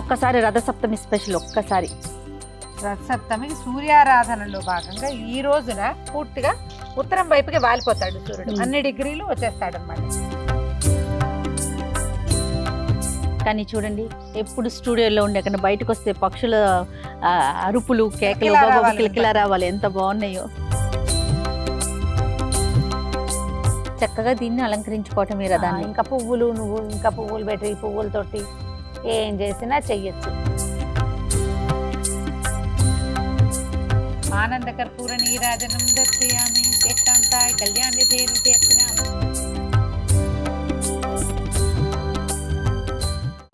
ఒక్కసారి రథసప్తమి స్పెషల్ ఒక్కసారి. రథసప్తమికి సూర్యారాధనలో భాగంగా ఈ రోజున పూర్తిగా ఉత్తరం వైపుకి వాలిపోతాడు సూర్యుడు. అన్ని డిగ్రీలు వచ్చేస్తాడు అనమాట కానీ చూడండి ఎప్పుడు స్టూడియోలో ఉండే అక్కడ బయటకు వస్తే పక్షుల అరుపులు కేకలు కిలకిలా రావాలి. ఎంత బాగున్నాయో. చక్కగా దీన్ని అలంకరించుకోవటం రథాన్ని. ఇంకా పువ్వులు నువ్వు ఇంకా పువ్వులు పెట్టి పువ్వులతోటి. ఏం చేసినా చెయ్యొచ్చు. ఆనంద కర్పూర నీరాజనం దర్శయామి కళ్యాణి దేవి చేస్తున్నాము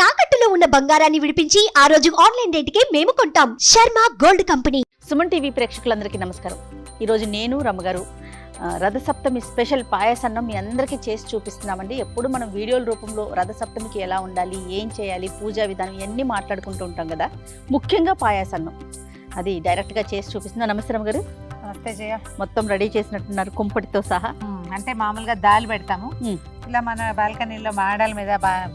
తాకట్టులో ఉన్న బంగారాన్ని విడిపించి ఆ రోజు ఆన్లైన్ రేటుకే మేము కొంటాం. Sharma gold company. Suman TV ప్రేక్షకులందరికీ నమస్కారం. ఈరోజు నేను రమ్మగారు రథసప్తమి స్పెషల్ పాయసన్నం మీ అందరికీ చేసి చూపిస్తున్నామండి. ఎప్పుడు మనం వీడియోల రూపంలో రథసప్తమికి ఎలా ఉండాలి ఏం చేయాలి పూజా విధానం ఇవన్నీ మాట్లాడుకుంటూ ఉంటాం కదా. ముఖ్యంగా పాయసన్నం. అది డైరెక్ట్గా చేసి చూపిస్తున్నా. నమస్తే రమ్మగారు నమస్తే జయ. మొత్తం రెడీ చేసినట్టున్నారు కుంపటితో సహా. అంటే మామూలుగా దాల్ పెడతాము. ఇలా మన బాల్కనీలో మాడాల మీద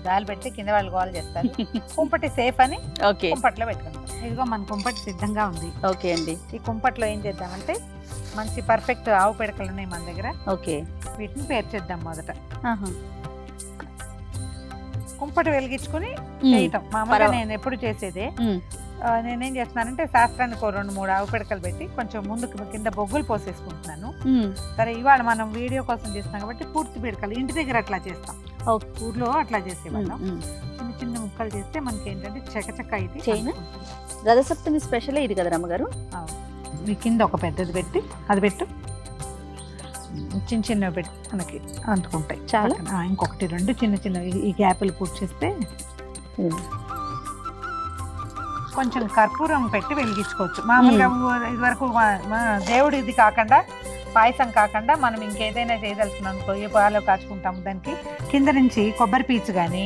దాల్ పెట్టి కింద వాళ్ళు గోల్ చేస్తారు. కుంపటి సేఫ్ అని ఓకే. కుంపట్లో పెట్టుకుంటాం. ఇదిగో మన కుంపటి సిద్ధంగా ఉంది. ఓకే అండి. ఈ కుంపట్లో ఏం చేద్దామంటే మంచి పర్ఫెక్ట్ ఆవు పిడకలు ఉన్నాయి మన దగ్గర. ఓకే. వీటిని పేర్చేద్దాం మొదట. కుంపటి వెలిగించుకుని. చేయటం మామూలుగా నేను ఎప్పుడు చేసేదే నేనేం చేస్తున్నానంటే శాస్త్రానికి ఓ రెండు మూడు ఆవు పిడకలు పెట్టి కొంచెం ముందుకు కింద బొగ్గులు పోసేసుకుంటున్నాను. సరే ఇవాళ మనం వీడియో కోసం చేస్తున్నాం కాబట్టి పూర్తి పిడకలు ఇంటి దగ్గర అట్లా చేస్తాం. ఊర్లో అట్లా. చేసేవాళ్ళం. చిన్న చిన్న ముక్కలు చేస్తే మనకి ఏంటంటే చకచక అయితే? రథసప్తమి స్పెషల్ ఇది కదా రమ్మగారు మీ కింద ఒక పెద్దది పెట్టి అది పెట్టు చిన్న చిన్నవి పెట్టి మనకి అంటుకుంటాయి చాలా? ఇంకొకటి రెండు చిన్న చిన్న ఈ గ్యాపులు పూర్తి చేస్తే కొంచెం కర్పూరం పెట్టి వెలిగించుకోవచ్చు మామూలుగా ఇది వరకు దేవుడి ఇది కాకుండా పాయసం కాకుండా మనం ఇంకేదైనా చేయదలుచుకున్నాం అనుకో ఏ పాలు కాచుకుంటాము దానికి కింద నుంచి కొబ్బరి పీచు కానీ.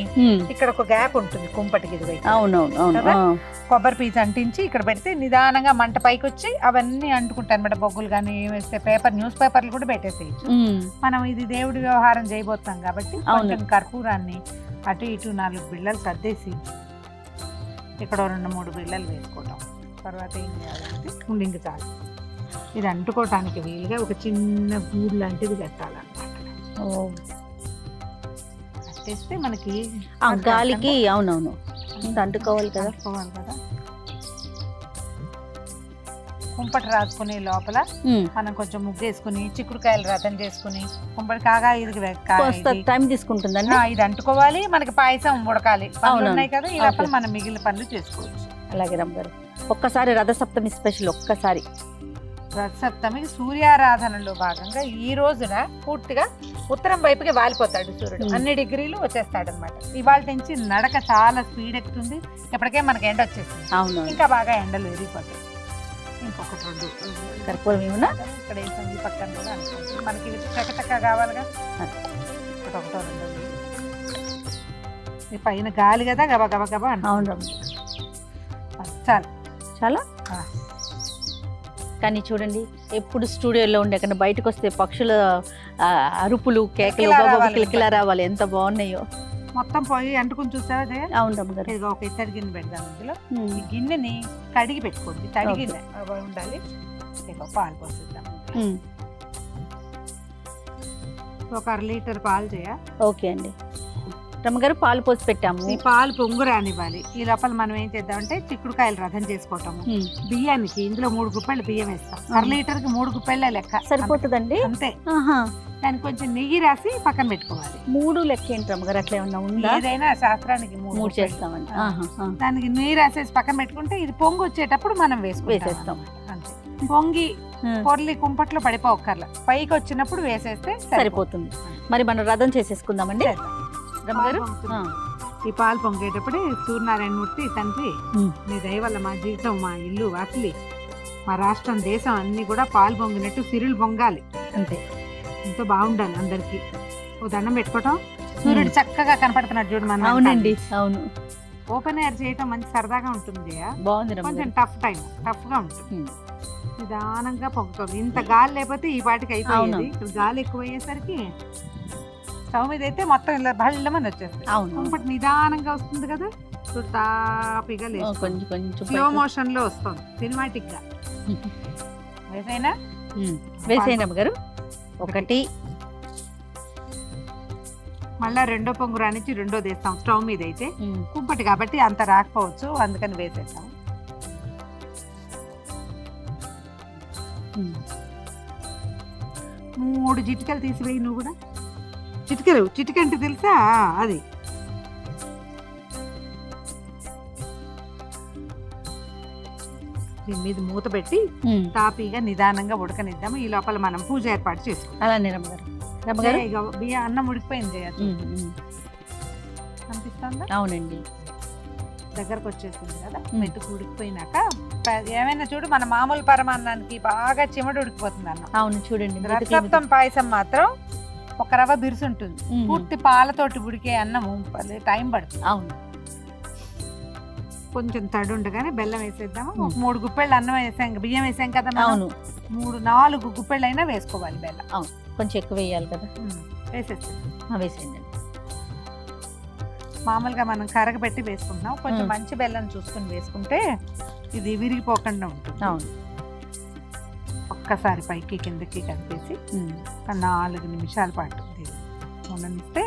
ఇక్కడ ఒక గ్యాప్ ఉంటుంది కుంపటికి ఇది వైపు. అవునవును. కొబ్బరి పీచు అంటించి ఇక్కడ పెడితే నిదానంగా మంట పైకి వచ్చి అవన్నీ అంటుకుంటాయి అనమాట బొగ్గులు కానీ వేస్తే పేపర్ న్యూస్ పేపర్లు కూడా పెట్టేసేయచ్చు. మనం ఇది దేవుడి వ్యవహారం చేయబోతున్నాం కాబట్టి. కొంచెం కర్పూరాన్ని అటు ఇటు నాలుగు బిళ్ళలు సర్దేసి ఇక్కడ రెండు మూడు బిళ్ళలు వేసుకోవటం. తర్వాత ఏం చేయాలంటే ఉండింగి చాలు. ఇది అంటుకోవటానికి వీలుగా ఒక చిన్న గూడు లాంటిది కట్టాలన్నమాట. ఓ. కట్టేస్తే మనకి గాలికి అవునవును. అంటుకోవాలి కదా. అంటుకోవాలి కదా. కుంపటి రాసుకునే లోపల. మనం కొంచెం ముగ్గేసుకుని చిక్కుడుకాయలు రథం చేసుకుని కుంపటి కాగా ఇది. టైం తీసుకుంటుందండి? ఇది అంటుకోవాలి. మనకి పాయసం ఉడకాలి. పనులు. ఉన్నాయి కదా ఈ లోపల. మనం మిగిలిన పనులు చేసుకోవచ్చు. అలాగే రమ్మగారు. ఒక్కసారి రథసప్తమి స్పెషల్ ఒక్కసారి. రథసప్తమికి సూర్యారాధనలో భాగంగా ఈ రోజున పూర్తిగా ఉత్తరం వైపుకి వాలిపోతాడు సూర్యుడు. అన్ని డిగ్రీలు వచ్చేస్తాడు అనమాట ఇవాళ నుంచి నడక చాలా స్పీడ్ ఎక్కుతుంది. ఇప్పటికే మనకి ఎండ వచ్చేసింది ఇంకా బాగా ఎండలు ఎరిగిపోతాయి ఇంకొకటి రెండు. కర్పూరం ఏమన్నా ఇక్కడ వేసాం ఈ పక్కన కూడా మనకి ఇది చకచక కావాలిగా. ఇక్కడ ఒకటో రెండో ఈ పైన గాలి కదా గబ గబ గబ. అవును. చాలు. చాలా. కానీ చూడండి ఎప్పుడు స్టూడియోలో ఉండే అక్కడ బయటకు వస్తే పక్షుల అరుపులు కేకలు కిలకిలా రావాలి. ఎంత బాగున్నాయో. మొత్తం పోయి అంటుకుని చూసావా అవును రమ్మగారు ఇదిగో ఒక ఇత్తడి గిన్నె పెడదాం ఇందులో. మ్మ్. ఈ గిన్నెని కడిగి పెట్టుకోండి. తడి గిన్నె. ఉండాలి. ఇదిగో పాలు పోసిద్దాం. ఒక అర లీటర్ పాలు చేయ ఓకే అండి. రమ్మగారు పాలు పోసి పెట్టాము. ఈ పాలు పొంగు రానివ్వాలి ఈ లోపల మనం ఏం చేద్దామంటే చిక్కుడుకాయలు రథం చేసుకోవటము. బియ్యానికి ఇందులో మూడు గుప్పెళ్ళు బియ్యం వేస్తాం. అర లీటర్కి మూడు గుప్పెళ్ళ లెక్క. సరిపోతుందండి? అంతే. దానికి కొంచెం నెయ్యి రాసి పక్కన పెట్టుకోవాలి. మూడు లెక్క ఏంటి రమ్మగారు అట్లా ఏమన్నా ఉందా? ఏదైనా శాస్త్రానికి మూడు. చేస్తామండి. దానికి నెయ్యి రాసేసి పక్కన పెట్టుకుంటే ఇది పొంగు వచ్చేటప్పుడు మనం వేసుకుంటాం వేసేస్తాం. పొంగి. పొర్లి కుంపట్లో పడిపోకర్లా పైకి వచ్చినప్పుడు వేసేస్తే సరిపోతుంది. మరి మనం రథం చేసేసుకుందామండి? ఈ పాలు పొంగేటప్పుడే సూర్యనారాయణ మూర్తి తండ్రి. మీ దయ వల్ల మా జీవితం మా ఇల్లు వాకిలి. మా రాష్ట్రం దేశం అన్ని కూడా పాలు పొంగినట్టు సిరులు పొంగాలి. అంతే. ఎంతో బాగుండాలి అందరికి. ఓ దండం పెట్టుకోవటం? సూర్యుడు చక్కగా కనపడుతున్నాడు చూడు మన అవునండి అవును. ఓపెన్ ఎయిర్ చేయటం మంచి సరదాగా ఉంటుంది. బాగుంది కొంచెం టఫ్ టైం టఫ్గా ఉంటుంది. నిదానంగా పొంగుతుంది. ఇంత గాలి లేకపోతే ఈ పాటికి అయిపోయేది. గాలి ఎక్కువ అయ్యేసరికి స్టవ్ మీద అయితే మొత్తం ఇలా భళ్ళమని వచ్చేస్తుంది అవును. నిదానంగా వస్తుంది కదా? చూడు తాపిగా ఓ, లేదు కొంచెం కొంచెం స్లో. మోషన్లో వస్తుంది సినిమాటిక్గా వేసైనా వేసేయండి అమ్మగారు. ఒకటి. మళ్ళా రెండో పొంగు రానిచ్చి రెండో వేస్తాం స్టవ్ మీద అయితే. కుంపటి కాబట్టి అంత రాకపోవచ్చు అందుకని వేసేస్తాం. మూడు చిటికలు తీసివేయి నువ్వు కూడా. చిటికలు చిటిక అంటే తెలుసా? అది. దీని మీద మూత పెట్టి తాపీగా నిదానంగా ఉడకనిద్దాము. ఈ లోపల మనం పూజ ఏర్పాటు చేసుకుంటాం అలానే రమ్మగారు. రమ్మగారు. ఇక బియ్యం అన్నం ఉడికిపోయింది అనిపిస్తుందా? అవునండి. దగ్గరకు వచ్చేసింది కదా. మ్. మెతుకు ఉడికిపోయినాక ఏమైనా చూడు మన మామూలు పరమాన్నానికి బాగా చిమడు ఉడికిపోతుంది అన్నం అవును చూడండి రసప్తం పాయసం మాత్రం ఒక రవ్వ బిరుసు ఉంటుంది. మెతుకు. ఉమ్, పూర్తి పాలతోటి ఉడికే అన్నము పది- టైం పడుతుంది. అవును. కొంచెం తడి ఉండగానే బెల్లం వేసేద్దాము. ఒక మూడు గుప్పెళ్ళు అన్నం వేసాం బియ్యం వేసాం కదా. అవును. మూడు నాలుగు గుప్పెళ్ళు అయినా వేసుకోవాలి బెల్లం. కొంచెం ఎక్కువ వేయాలి కదా. వేసేస్తాం వేసేయండి. మామూలుగా మనం కరగబెట్టి వేసుకుంటున్నాం. కొంచెం. మంచి బెల్లం చూసుకుని వేసుకుంటే ఇది విరిగిపోకుండా ఉంటుంది. అవును. ఒక్కసారి పైకి కిందకి కలిపేసి నాలుగు నిమిషాల పాటు ఉండనిస్తే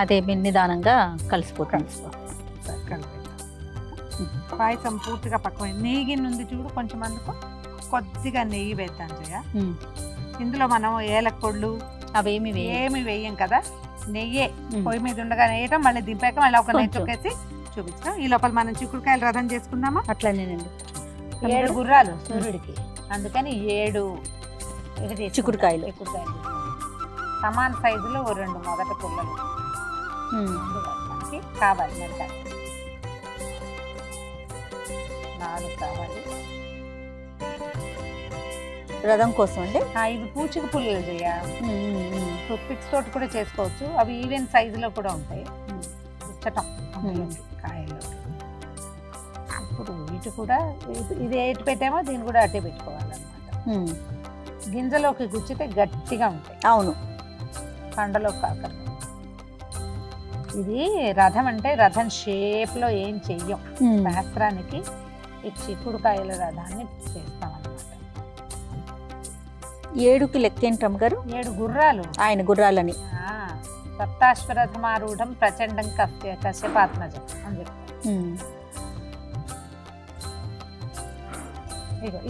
అదే నిదానంగా కలిసిపోతుంది. పాయసం పూర్తిగా పక్కన నెయ్యి ఉంది చూడు కొంచెం అందుకు కొద్దిగా నెయ్యి వేద్దాం జయ. ఇందులో మనం ఏలకొళ్ళు అవేమి ఏమి వేయం కదా. నెయ్యే. పొయ్యి మీద ఉండగా వేయటం మళ్ళీ దింపాక మళ్ళీ ఒక నెయ్యి. తొక్కేసి చూపించాం ఈ లోపల మనం చిక్కుడుకాయలు రథం చేసుకుందామా? అట్లనేనండి. ఏడు గుర్రాలు. సూర్యుడికి అందుకని ఏడు చిక్కుడుకాయలు. చిక్కుడుకాయలు. సమాన సైజులో ఓ రెండు మొదటి పుల్లలు. మనకి కావాలి మిరకాయ నాలుగు కావాలి. రథం కోసం అండి? ఇవి పూచిక పుల్లలు ఉమ్. పిక్స్ తోటి కూడా చేసుకోవచ్చు. అవి ఈవెన్ సైజులో కూడా ఉంటాయి. అప్పుడు ఇటు కూడా ఇది- ఎటు పెట్టామో దీన్ని కూడా అట్టే పెట్టుకోవాలన్నమాట. గింజలోకి గుచ్చితే గట్టిగా ఉంటాయి. అవును. పండలో కాకర ఇది రథం అంటే రథం షేప్లో ఏం చెయ్యం. శాస్త్రానికి ఈ చిక్కుడుకాయల రథాన్ని చేస్తాం అన్నమాట ఏడుకి లెక్కేంటమ్మ గారు? ఏడు గుర్రాలు. ఆయన గుర్రాలని. ఆ, సప్తాశ్వరథమారూఢం ప్రచండం కశ్య కశ్యపాత్మజం అని చెప్తారు ఇగో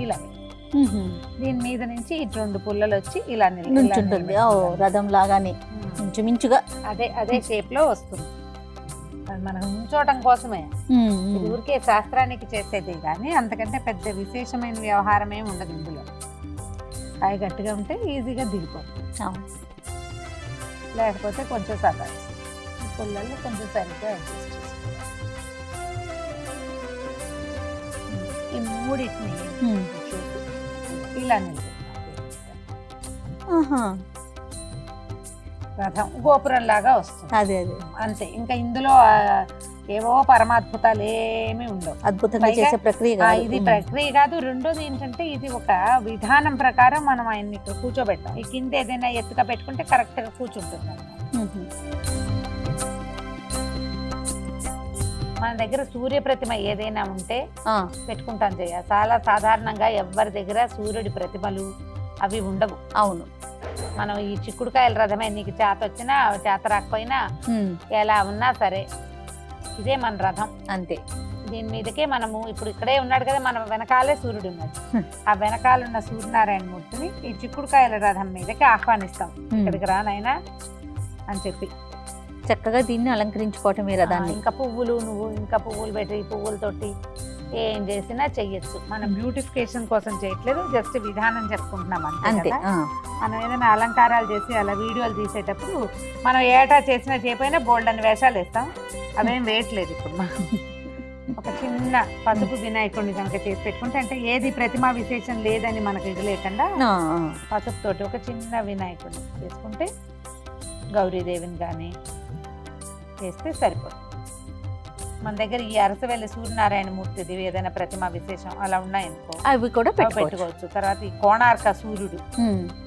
ఉహుం. దీని మీద నుంచి ఇటు రెండు పుల్లలు వచ్చి ఇలా నిల్- ఇలా నుంచుంటుంది ఓ నిలబెట్టుకోవాలి. రథం లాగానే. ఇంచుమించుగా అదే అదే షేప్లో వస్తుంది మనం ఉంచోటం కోసమే. ఊరికే శాస్త్రానికి చేసేది కానీ అంతకంటే పెద్ద విశేషమైన వ్యవహారం ఏమి ఉండదు ఇందులో కాయ గట్టిగా ఉంటే ఈజీగా దిగిపోతుంది. లేకపోతే కొంచెం ఈ పుల్లలు కొంచెం సరిగ్గా అడ్జస్ట్ ఈ మూడింటిని ఇలా. రథం గోపురం లాగా వస్తుంది. అదే అదే. అంతే. ఇంకా ఇందులో ఏవో పరమాద్భుతాలు ఏమీ ఉండవు. అద్భుతంగా చేసే ప్రక్రియ. ఇది. ప్రక్రియ కాదు. రెండోది ఏంటంటే ఇది ఒక విధానం ప్రకారం మనం ఆయన్ని ఇక్కడ కూర్చోబెట్టాం. ఈ కింద ఏదైనా ఎత్తుగా పెట్టుకుంటే కరెక్ట్గా కూర్చుంటుంది మన దగ్గర సూర్య ప్రతిమ ఏదైనా ఉంటే పెట్టుకుంటాం చేయ చాలా సాధారణంగా ఎవరి దగ్గర సూర్యుడి ప్రతిమలు అవి ఉండవు. అవును. మనం ఈ చిక్కుడుకాయల రథమే నీకు చేత వచ్చినా చేత రాకపోయినా ఎలా ఉన్నా సరే ఇదే మన రథం. అంతే. దీని మీదకే మనము ఇప్పుడు ఇక్కడే ఉన్నాడు కదా మన వెనకాలే సూర్యుడు ఉన్నాడు. ఆ వెనకాలన్న సూర్యనారాయణ మూర్తిని ఈ చిక్కుడుకాయల రథం మీదకి ఆహ్వానిస్తాం. ఇక్కడికి రానైనా అని చెప్పి. చక్కగా దీన్ని అలంకరించుకోవటం ఈ రథాన్ని ఆ, ఇంకా పువ్వులు నువ్వు ఇంకా పువ్వులు పెట్టి పువ్వులతోటి ఏం చేసినా చెయ్యొచ్చు. మనం బ్యూటిఫికేషన్ కోసం చేయట్లేదు జస్ట్ విధానం చెప్పుకుంటున్నాం అంతే మనం ఏదైనా అలంకారాలు చేసి అలా వీడియోలు తీసేటప్పుడు మనం ఏటా చేసినా చేయకపోయినా బోల్డ్ అని వేషాలు వేస్తాం. అవేం వేయట్లేదు ఇప్పుడు మనం. ఒక చిన్న పసుపు వినాయకుడిని కనుక చేసి పెట్టుకుంటే అంటే ఏది ప్రతిమా విశేషం లేదని మనకు ఇది లేకుండా ఆ, ఆ. పసుపు తోటి ఒక చిన్న వినాయకుడిని చేసుకుంటే గౌరీదేవిని కానీ చేస్తే సరిపోతుంది. మన దగ్గర ఈ అరసవెల్లి సూర్యనారాయణ మూర్తిది ఏదైనా ప్రతిమా విశేషం అలా ఉన్నాయనుకో అవి కూడా పెట్టుకోవచ్చు. తర్వాత ఈ కోణార్క సూర్యుడు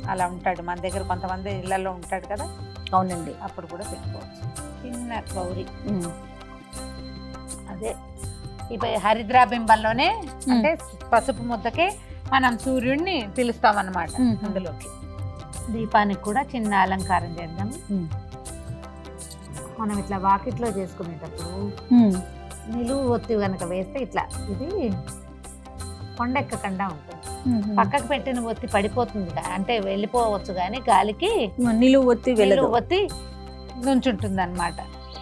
అలా ఉంటాడు. మన దగ్గర కొంతమంది ఇళ్ళలో ఉంటాడు కదా? అవునండి. అప్పుడు కూడా పెట్టుకోవచ్చు. చిన్న గౌరీ. అది. ఇప్పుడు హరిద్రాబింబంలోనే అంటే పసుపు ముద్దకే మనం సూర్యుడిని పిలుస్తాం అన్నమాట మ్మ్. అందులోకి. దీపానికి కూడా చిన్న అలంకారం చేద్దాం. మనం ఇట్లా వాకిట్లో చేసుకునేటప్పుడు నిలువు ఒత్తి కనుక వేస్తే ఇట్లా ఇది కొండెక్కకుండా ఉంటుంది. పక్కకు పెట్టిన ఒత్తి పడిపోతుంది అంటే వెళ్ళిపోవచ్చు కానీ గాలికి. నిలువు ఒత్తి నిలువు ఒత్తి నుంచుంటుంది అనమాట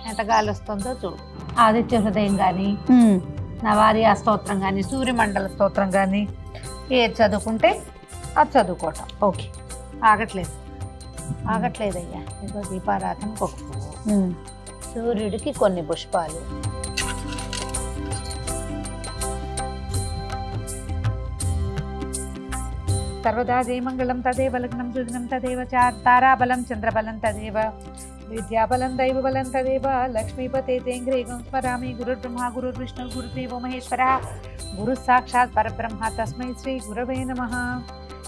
ఎంత గాలి వస్తుందో చూడు. ఆదిత్య హృదయం కానీ ఉమ్, నవారి స్తోత్రం కానీ సూర్యమండల స్తోత్రం కానీ ఏది చదువుకుంటే అది చదువుకోవటం. ఓకే. ఆగట్లేదు. ఆగట్లేదయ్యా. ఇదో దీపారాధన ఉమ్, సూర్యుడికి కొన్ని పుష్పాలు సర్వదా జయమంగళం తదేవ లగ్నం సుదినం తదేవ చా- తారాబలం చంద్రబలం తదేవ విద్యాబలం దైవబలం తదేవ లక్ష్మీపతే తేంగ్రేగం స్మరామి గురుర్బ్రహ్మ గురుర్విష్ణు గురుదేవో మహేశ్వర గురు సాక్షాత్ పరబ్రహ్మ తస్మై శ్రీ గురవే నమ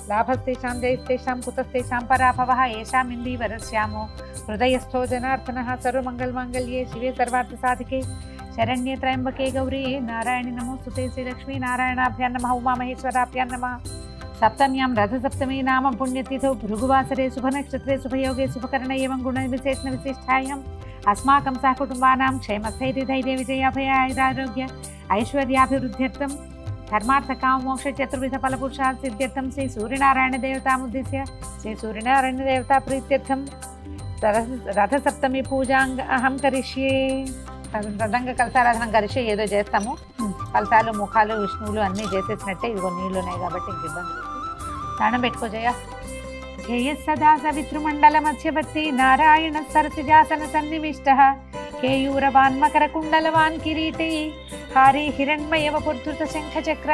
लाभस्तेषां जयस्तेषां कुतस्तेषां पराभवः येषाम् इन्दीवरस्यामो हृदयस्थो जनार्दनः, सर्वमङ्गलमाङ्गल्ये शिवे सर्वार्थसाधिके। शरण्ये त्र्यम्बके गौरी, नारायणि नमो सुते श्रीलक्ष्मी नारायणाभ्यां नमः, उमामहेश्वराभ्यां नमः। सप्तम्यां रथसप्तमी नाम पुण्यतिथौ, भृगुवासरे शुभनक्षत्रे शुभयोगे शुभकर्ण एवं गुणविशेषणविशिष्टायाम् अस्माकं सहकुटुम्बानां क्षेमस्थैर्यधैर्यविजयाभयायुरारोग्य ऐश्वर्याभिवृद्ध्यर्थं ధర్మార్థ కామ మోక్ష చతుర్విధ ఫలపురుషార్థ సిద్ధ్యర్థం శ్రీ సూర్యనారాయణ దేవతాముద్దిశ్య శ్రీ సూర్యనారాయణ దేవతా ప్రీత్యర్థం. రథ- రథసప్తమి పూజాంగ అహం కరిష్యే. రథంగ కలసారాధన కరిష్యే ఏదో చేస్తాము. కలసాలు ముఖాలు విష్ణువులు అన్నీ చేసేసినట్టే ఇదిగో నీళ్ళు ఉన్నాయి కాబట్టి ఇంక ఇబ్బంది. స్నానం పెట్టుకో జయ. జయ సదా సవితృమండల మధ్యవర్తి నారాయణ సరసిజాసన సన్నివిష్ట. కేయూరవాన్ మకర కుండలవాన్ కిరీటి. హారి హిరణ్మయవ పుర్ధృత శంఖ చక్ర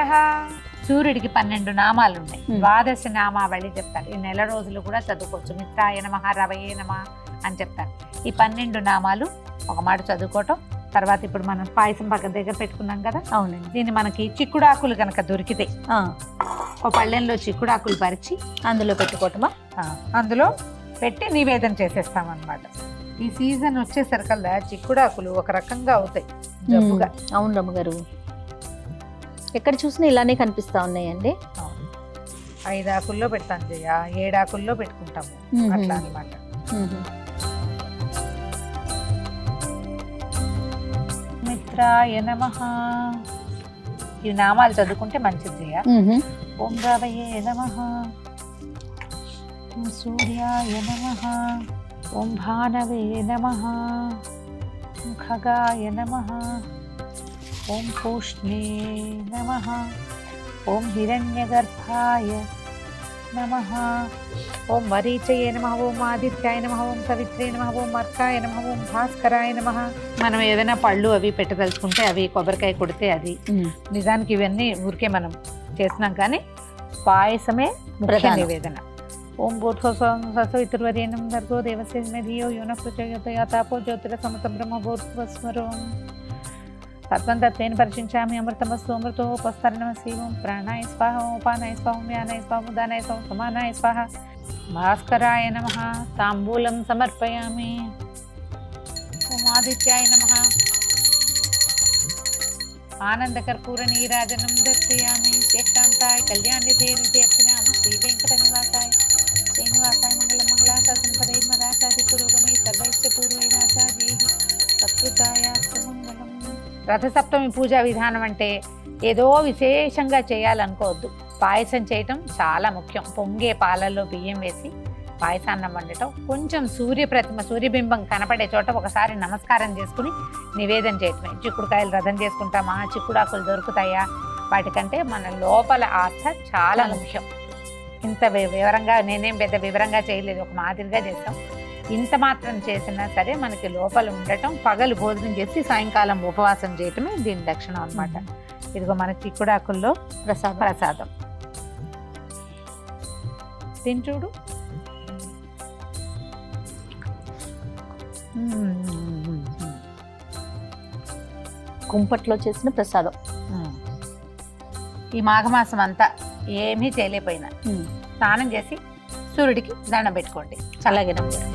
సూర్యుడికి పన్నెండు నామాలు ఉన్నాయి. ద్వాదశ నామావళి చెప్తారు. ఈ నెల రోజులు కూడా చదువుకోవచ్చు. మిత్రాయ నమ రవయే నమ అని చెప్తారు. ఈ పన్నెండు నామాలు ఒక మాట చదువుకోవటం తర్వాత ఇప్పుడు మనం పాయసం పక్కన దగ్గర పెట్టుకున్నాం కదా? అవునండి. దీన్ని మనకి చిక్కుడాకులు కనుక దొరికితే ఒక పళ్ళెంలో చిక్కుడాకులు పరిచి అందులో పెట్టుకోవటమా? అందులో పెట్టి నివేదన చేసేస్తాం అన్నమాట ఈ సీజన్ వచ్చేసరికల్లా చిక్కుడాకులు ఒక రకంగా అవుతాయి జబ్బుగా. అవును రమ్మగారు. ఎక్కడ చూసినా ఇలానే కనిపిస్తా ఉన్నాయండి. అవును. ఐదు ఆకుల్లో పెడతాం జయ ఏడాకుల్లో పెట్టుకుంటాము. అట్లా అన్నమాట. ఉమ్, మిత్రాయ నమ. ఈ నామాలు చదువుకుంటే మంచిది జయ. ఓం రవయే నమ. సూర్యాయ నమ. ఓం భానవే నమ. ఖగాయ నమ. ఓం పూష్ణే నమ. ఓం హిరణ్యగర్భాయ నమ. ఓం వరీచయే నమ. ఓం ఆదిత్యాయ నమ. ఓం సవిత్రే నమ. ఓం అర్కాయ నమ. ఓం భాస్కరాయ నమ. మనం ఏదైనా పళ్ళు అవి పెట్టదలుచుకుంటే అవి కొబ్బరికాయ కొడితే అది. నిజానికి ఇవన్నీ ఊరికే మనం చేస్తున్నాం కానీ పాయసమే ముఖ్య ప్రధానం. నివేదన. ओम भूर्भुवं ससवितुर्वरेण्यं भर्गो देवस्य धियो यो नः प्रचोदया तापो ज्योतिरसमतं ब्रह्म भूर्भुवस्मरुं तत्त्वं तत्त्वेन परिशिञ्चामि अमृतमस्तु अमृतोपस्तरणमसि ओं प्राणाय स्वाहा उपानाय स्वाहं व्यानाय स्वाहं उदानाय स्वाहं समानाय स्वाहा। भास्कराय नमः, ताम्बूलं समर्पयामि। ओमादित्याय नमः। आनन्दकर्पूरनीराजनं दर्शयामि। शेषान्ताय कल्याण्यधे निधे श्रीवेङ्कटनिवासाय। శ్రీనివాసాయ మంగళ మంగళాశాసన పదై మదాశాది పురోగమై సర్వైశ్చ పూర్వైనాశాజై సత్కృతాయ రథసప్తమి పూజా విధానం అంటే ఏదో విశేషంగా చేయాలనుకోవద్దు. పాయసం చేయటం చాలా ముఖ్యం. పొంగే పాలల్లో బియ్యం వేసి పాయసాన్నం వండటం కొంచెం సూర్య ప్రతిమ సూర్యబింబం కనపడే చోట ఒకసారి నమస్కారం చేసుకుని నివేదన చేయటమే. చిక్కుడుకాయలు రథం చేసుకుంటామా? చిక్కుడాకులు దొరుకుతాయా? వాటికంటే మన లోపల ఆశ చాలా ముఖ్యం. ఇంత వివరంగా నేనేం పెద్ద వివరంగా చేయలేదు ఒక మాదిరిగా చేస్తాం. ఇంత మాత్రం చేసినా సరే మనకి లోపల ఉండటం పగలు భోజనం చేసి సాయంకాలం ఉపవాసం చేయటమే దీని లక్షణం అన్నమాట. ఇదిగో మన చిక్కుడాకుల్లో ప్రసాదం. ప్రసాదం. తిని చూడు. కుంపట్లో చేసిన ప్రసాదం. ఈ మాఘమాసం అంతా ఏమీ చేయలేకపోయినా. స్నానం చేసి సూర్యుడికి దండం పెట్టుకోండి. రమ్మగారు